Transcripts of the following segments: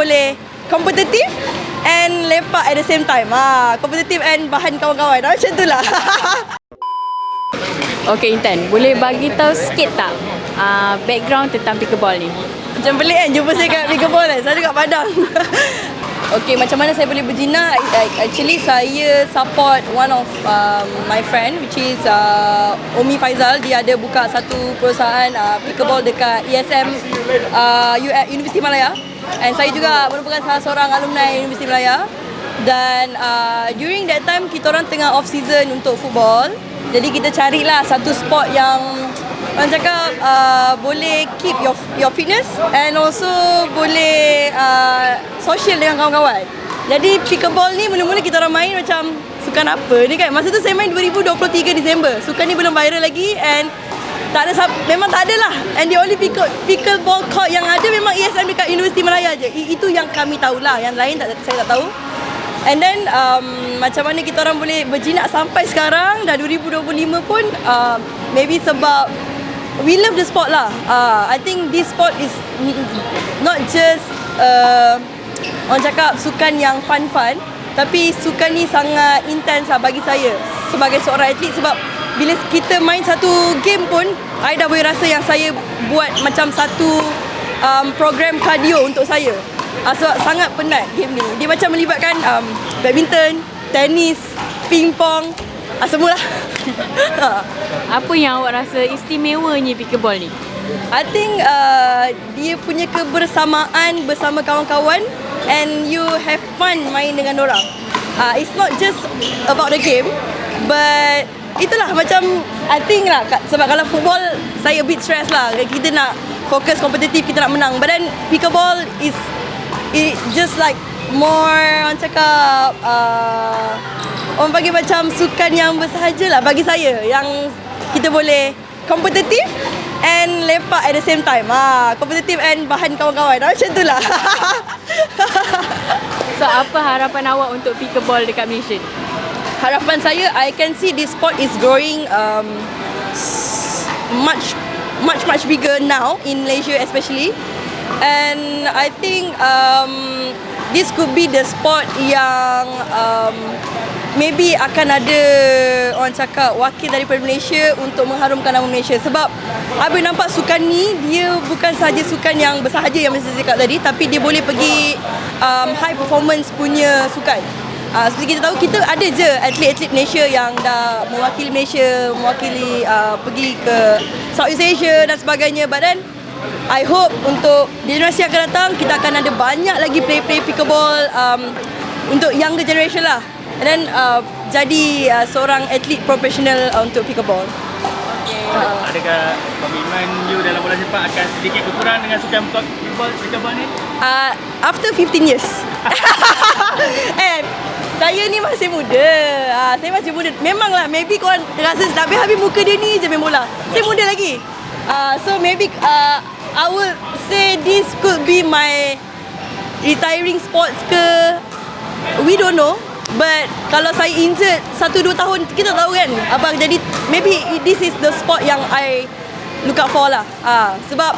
boleh kompetitif and lepak at the same time. Ah, kompetitif and bahan kawan-kawan. Ah, macam tu lah. Okay Intan, boleh bagi tahu sikit tak uh, background tentang pickleball ni? macam pelik kan jumpa saya kat pickleball kan. Saya kat Padang. Okay, macam mana saya boleh berjinak? Actually, saya support one of um, my friend which is uh, Omi Faizal. Dia ada buka satu perusahaan uh, pickleball dekat ESM uh, Universiti Malaya. And saya juga merupakan salah seorang alumni Universiti Malaya. Dan uh, during that time, kita orang tengah off season untuk football. Jadi kita carilah satu sport yang orang cakap uh, boleh keep your your fitness and also boleh uh, social dengan kawan-kawan. Jadi pickleball ni mula-mula kita orang main macam sukan apa ni kan. Masa tu saya main 2023 Disember. Sukan ni belum viral lagi and tak ada memang tak ada lah. And the only pickle pickleball court yang ada memang ESM dekat Universiti Malaya je. I- itu yang kami tahulah. Yang lain tak saya tak tahu. And then um, macam mana kita orang boleh berjinak sampai sekarang dah 2025 pun uh, maybe sebab we love the sport lah. Uh, I think this sport is not just uh, orang cakap sukan yang fun-fun tapi sukan ni sangat intense lah bagi saya sebagai seorang atlet. Sebab bila kita main satu game pun I dah boleh rasa yang saya buat macam satu um, program cardio untuk saya. Uh, sebab sangat penat game ni. Dia macam melibatkan um, badminton, tenis, pingpong uh, semualah Apa yang awak rasa istimewanya pickleball ni? I think uh, dia punya kebersamaan bersama kawan-kawan and you have fun main dengan orang. Uh, it's not just about the game but itulah macam I think lah sebab kalau football saya a bit stress lah kita nak fokus kompetitif kita nak menang but then pickleball is it just like more orang cakap uh, orang panggil macam sukan yang bersahaja lah bagi saya yang kita boleh kompetitif and lepak at the same time. Ah, kompetitif and bahan kawan-kawan. Ah, macam tu lah. So apa harapan awak untuk pickleball dekat Malaysia? Harapan saya, I can see this sport is growing um, much much much bigger now in Malaysia especially. And I think um, this could be the sport yang um, maybe akan ada orang cakap wakil daripada Malaysia untuk mengharumkan nama Malaysia sebab Abi nampak sukan ni dia bukan sahaja sukan yang bersahaja yang saya cakap tadi tapi dia boleh pergi um, high performance punya sukan. Uh, seperti kita tahu kita ada je atlet-atlet Malaysia yang dah mewakili Malaysia, mewakili uh, pergi ke Southeast Asia dan sebagainya. But then I hope untuk generasi akan datang kita akan ada banyak lagi player-player pickleball um, untuk younger generation lah. And then uh, jadi uh, seorang atlet profesional uh, untuk pickleball. Adakah komitmen you dalam bola sepak akan sedikit berkurang dengan sukan pickleball, pickleball ni? Uh, after 15 years. eh, saya ni masih muda. Uh, saya masih muda. Memanglah maybe korang rasa tapi habis muka dia ni je main bola. Saya muda lagi. Uh, so maybe uh, I would say this could be my retiring sports ke don't know. But kalau saya injured satu dua tahun kita tahu kan abang jadi maybe this is the sport yang I look out for lah. Ah sebab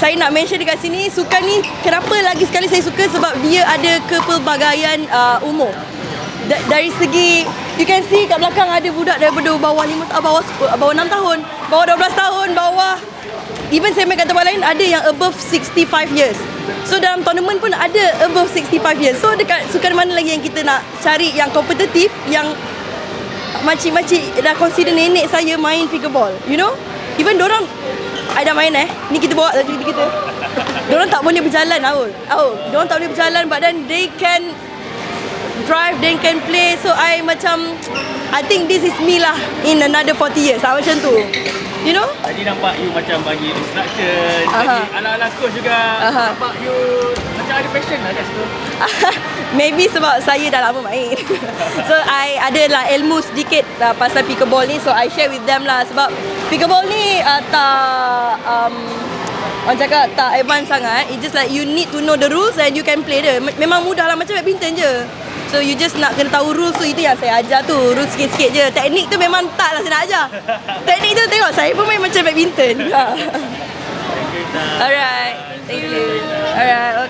saya nak mention dekat sini sukan ni kenapa lagi sekali saya suka sebab dia ada kepelbagaian uh, umur. Da- dari segi you can see kat belakang ada budak daripada bawah 5 tahun bawah 10, bawah 6 tahun, bawah 12 tahun, bawah even saya main kat tempat lain ada yang above 65 years. So dalam tournament pun ada above 65 years. So dekat sukan mana lagi yang kita nak cari yang kompetitif yang makcik-makcik dah consider nenek saya main pickleball. You know? Even dorang I dah main eh. Ni kita bawa tadi kita. Dorang tak boleh berjalan Aul. Aul. Dorang tak boleh berjalan but then they can drive, they can play. So I macam I think this is me lah in another 40 years. Ah, macam tu. You know? Tadi nampak you macam bagi instruction, bagi ala-ala coach juga. Aha. Nampak you macam ada passion lah kat situ. Maybe sebab saya dah lama main So I ada lah ilmu sedikit uh, pasal pickleball ni So I share with them lah Sebab pickleball ni uh, tak um, Orang cakap tak advance sangat It's just like you need to know the rules And you can play dia Me- Memang mudah lah macam badminton je So you just nak kena tahu rules tu Itu yang saya ajar tu. Rules sikit-sikit je. Teknik tu memang tak lah saya nak ajar. Teknik tu tengok saya pun main macam badminton. Ha. Alright. Thank you. Alright welcome